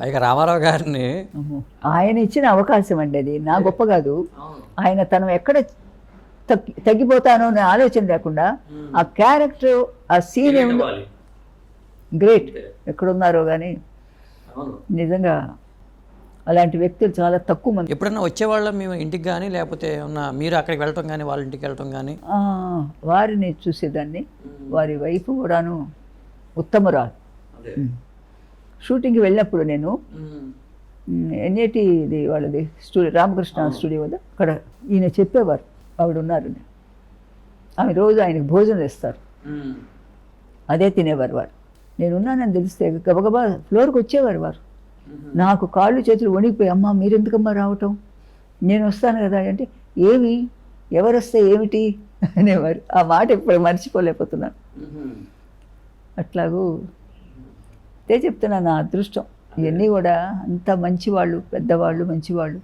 పైగా రామారావు గారిని. ఆయన ఇచ్చిన అవకాశం అండి అది. నా గొప్ప కాదు. ఆయన తను ఎక్కడ తగ్గి తగ్గిపోతానో అనే ఆలోచన లేకుండా ఆ క్యారెక్టర్ ఆ సీన్ ఏముందో గ్రేట్ ఎక్కడున్నారో కానీ నిజంగా అలాంటి వ్యక్తులు చాలా తక్కువ మంది. ఎప్పుడన్నా వచ్చేవాళ్ళం మేము ఇంటికి కానీ లేకపోతే ఏమన్నా మీరు అక్కడికి వెళ్ళటం కానీ వాళ్ళ ఇంటికి వెళ్ళటం కానీ వారిని చూసేదాన్ని. వారి వైపు కూడాను ఉత్తమరాలు. షూటింగ్కి వెళ్ళినప్పుడు నేను ఎన్ఏటి ఇది వాళ్ళది స్టూడియో రామకృష్ణ స్టూడియో వద్ద అక్కడ ఈయన చెప్పేవారు ఆవిడ ఉన్నారు. ఆమె రోజు ఆయనకు భోజనం ఇస్తారు అదే తినేవారు వారు. నేను ఉన్నానని తెలిస్తే గబగబా ఫ్లోర్కి వచ్చేవారు వారు. నాకు కాళ్ళు చేతులు వణికిపోయి అమ్మా మీరెందుకమ్మా రావటం? నేను వస్తాను కదా అంటే ఏమి? ఎవరు వస్తే ఏమిటి? అనేవారు. ఆ మాట ఇప్పుడు మర్చిపోలేకపోతున్నాను. అట్లాగూ అదే చెప్తున్నా నా అదృష్టం. ఇవన్నీ కూడా అంత మంచివాళ్ళు పెద్దవాళ్ళు మంచివాళ్ళు.